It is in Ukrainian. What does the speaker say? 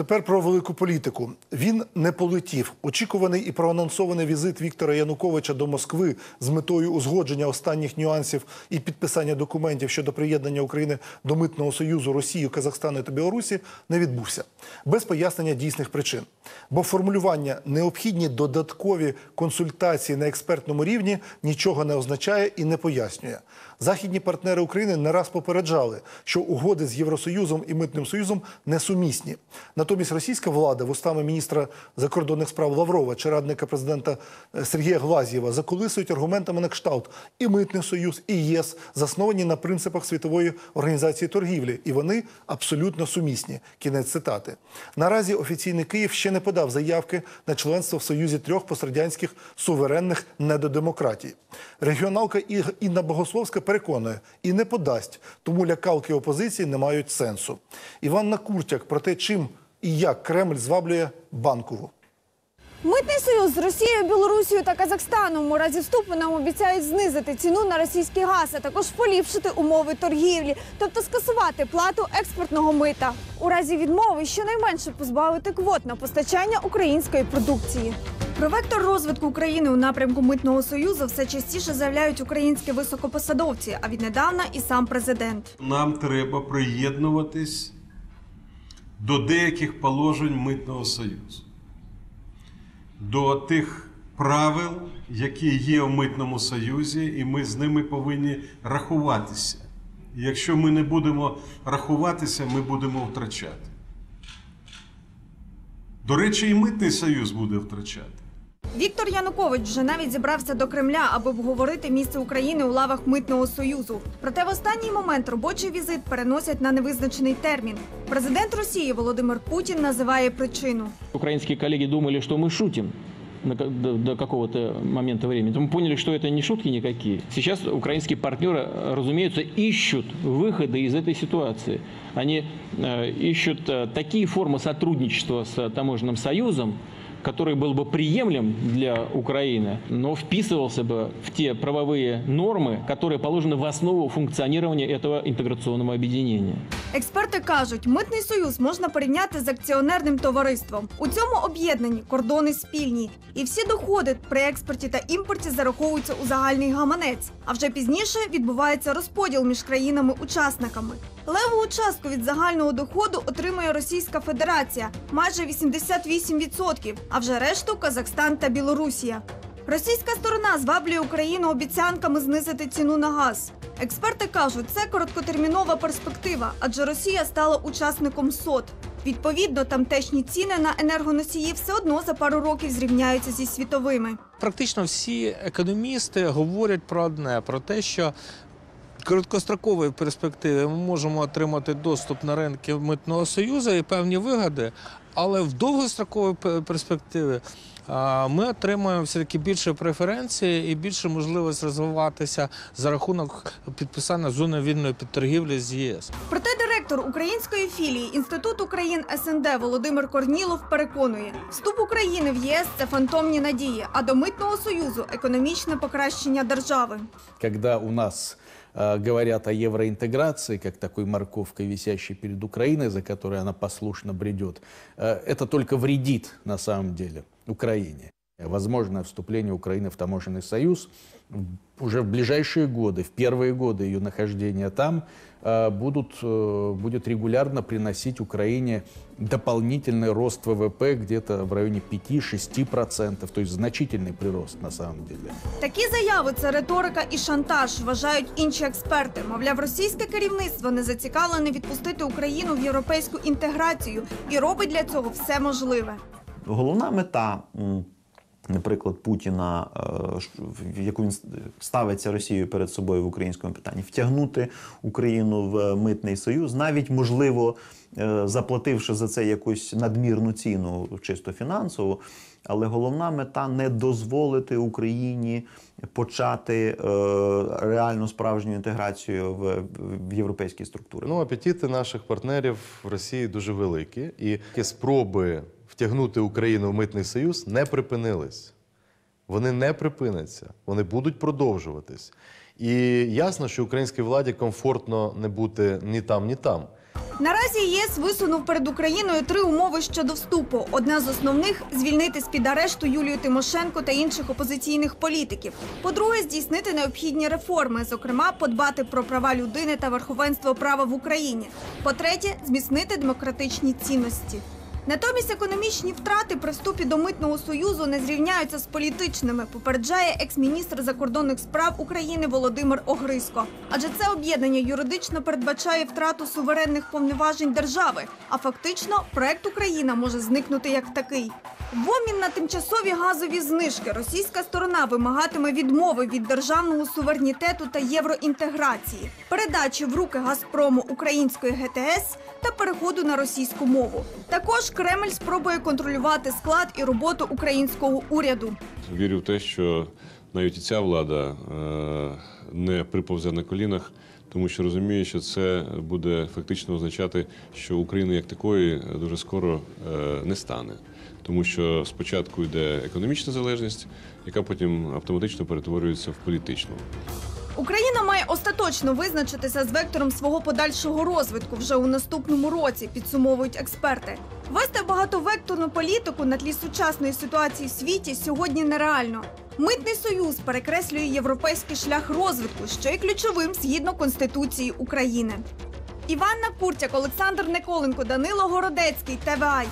тепер про велику політику. Він не полетів. Очікуваний і проанонсований візит Віктора Януковича до Москви з метою узгодження останніх нюансів і підписання документів щодо приєднання України до митного союзу Росії, Казахстану та Білорусі не відбувся без пояснення дійсних причин. Бо формулювання необхідні додаткові консультації на експертному рівні нічого не означає і не пояснює. Західні партнери України не раз попереджали, що угоди з Євросоюзом і митним союзом несумісні. Натомість російська влада вустами міністра закордонних справ Лаврова чи радника президента е, Сергія Глазєва заколисують аргументами на кшталт і митний союз, і ЄС засновані на принципах світової організації торгівлі, і вони абсолютно сумісні. Кінець цитати. Наразі офіційний Київ ще не подав заявки на членство в союзі трьох пострадянських суверенних недодемократій. Регіоналка Інна Богословська переконує і не подасть, тому лякалки опозиції не мають сенсу. Іванна Куртяк про те, чим і як Кремль зваблює банкову. Митний союз з Росією, Білорусією та Казахстаном у разі вступу нам обіцяють знизити ціну на російський газ, а також поліпшити умови торгівлі, тобто скасувати плату експортного мита. У разі відмови щонайменше позбавити квот на постачання української продукції. Про вектор розвитку України у напрямку митного союзу все частіше заявляють українські високопосадовці, а віднедавна і сам президент. Нам треба приєднуватись до деяких положень Митного Союзу, до тих правил, які є в Митному Союзі, і ми з ними повинні рахуватися. І Якщо ми не будемо рахуватися, ми будемо втрачати. До речі, і Митний Союз буде втрачати. Віктор Янукович вже навіть зібрався до Кремля, аби обговорити місце України у лавах митного союзу. Проте в останній момент робочий візит переносять на невизначений термін. Президент Росії Володимир Путін називає причину. Украинские коллеги думали, что мы шутим на ка- до, до какого-то момента времени. Мы поняли, что это не шутки никакие. Сейчас украинские партнеры, э, разумеется, ищут выходы из этой ситуации. Они э, ищут э, такие формы сотрудничества с таможенным союзом, который был бы приемлем для Украины, но вписывался бы в те правовые нормы, которые положены в основу функционирования этого интеграционного объединения. Експерти кажуть, митний союз можна порівняти з акціонерним товариством. У цьому об'єднані кордони спільні, і всі доходи при експорті та імпорті зараховуються у загальний гаманець. А вже пізніше відбувається розподіл між країнами-учасниками. Леву частку від загального доходу отримує Російська Федерація майже 88%, а вже решту Казахстан та Білорусія. Російська сторона зваблює Україну обіцянками знизити ціну на газ. Експерти кажуть, це короткотермінова перспектива, адже Росія стала учасником СОТ. Відповідно, тамтешні ціни на енергоносії все одно за пару років зрівняються зі світовими. Практично всі економісти говорять про одне: про те, що короткострокової перспективи ми можемо отримати доступ на ринки митного союзу і певні вигоди, але в довгостроковій пе- перспективі ми отримаємо все таки більше преференції і більше можливість розвиватися за рахунок підписання зони вільної підторгівлі з ЄС. Проте директор української філії Інституту країн СНД Володимир Корнілов переконує, вступ України в ЄС це фантомні надії, а до митного союзу економічне покращення держави. когда у нас говорят о евроинтеграции, как такой морковкой, висящей перед Украиной, за которой она послушно бредет, э, это только вредит на самом деле Украине. Возможное вступление Украины в таможенный союз в- уже в ближайшие годы, в первые годы ее нахождения там, э, будут, э, будет регулярно приносить Украине дополнительный рост ВВП где-то в районе 5-6%, то есть значительный прирост на самом деле. Такі заяви це риторика і шантаж, вважають інші експерти. Мовляв, російське керівництво не зацікавлене відпустити Україну в європейську інтеграцію і робить для цього все можливе. Головна мета, м, наприклад, Путіна, е, в яку він ставиться Росією перед собою в українському питанні, втягнути Україну в митний союз, навіть можливо, е, заплативши за це якусь надмірну ціну, чисто фінансову. Але головна мета не дозволити Україні почати е, реальну справжню інтеграцію в, в європейські структури. Ну, апетити наших партнерів в Росії дуже великі, і спроби втягнути Україну в митний союз не припинились. Вони не припиняться, вони будуть продовжуватись. І ясно, що українській владі комфортно не бути ні там, ні там. Наразі ЄС висунув перед Україною три умови щодо вступу. Одна з основних звільнити з під арешту Юлію Тимошенко та інших опозиційних політиків. По-друге, здійснити необхідні реформи, зокрема, подбати про права людини та верховенство права в Україні. По-третє, зміцнити демократичні цінності. Натомість економічні втрати при вступі до митного союзу не зрівняються з політичними, попереджає екс-міністр закордонних справ України Володимир Огризко. Адже це об'єднання юридично передбачає втрату суверенних повноважень держави, а фактично проект Україна може зникнути як такий. В обмін на тимчасові газові знижки російська сторона вимагатиме відмови від державного суверенітету та євроінтеграції, передачі в руки Газпрому української ГТС та переходу на російську мову. Також Кремль спробує контролювати склад і роботу українського уряду. Вірю в те, що навіть ця влада е, не приповзе на колінах, тому що розуміє, що це буде фактично означати, що України як такої дуже скоро е, не стане. Тому що спочатку йде економічна залежність, яка потім автоматично перетворюється в політичну. Україна має остаточно визначитися з вектором свого подальшого розвитку вже у наступному році, підсумовують експерти. Вести багатовекторну політику на тлі сучасної ситуації в світі сьогодні нереально. Митний союз перекреслює європейський шлях розвитку, що є ключовим згідно Конституції України. Іванна Куртяк, Олександр Николенко, Данило Городецький, ТВА.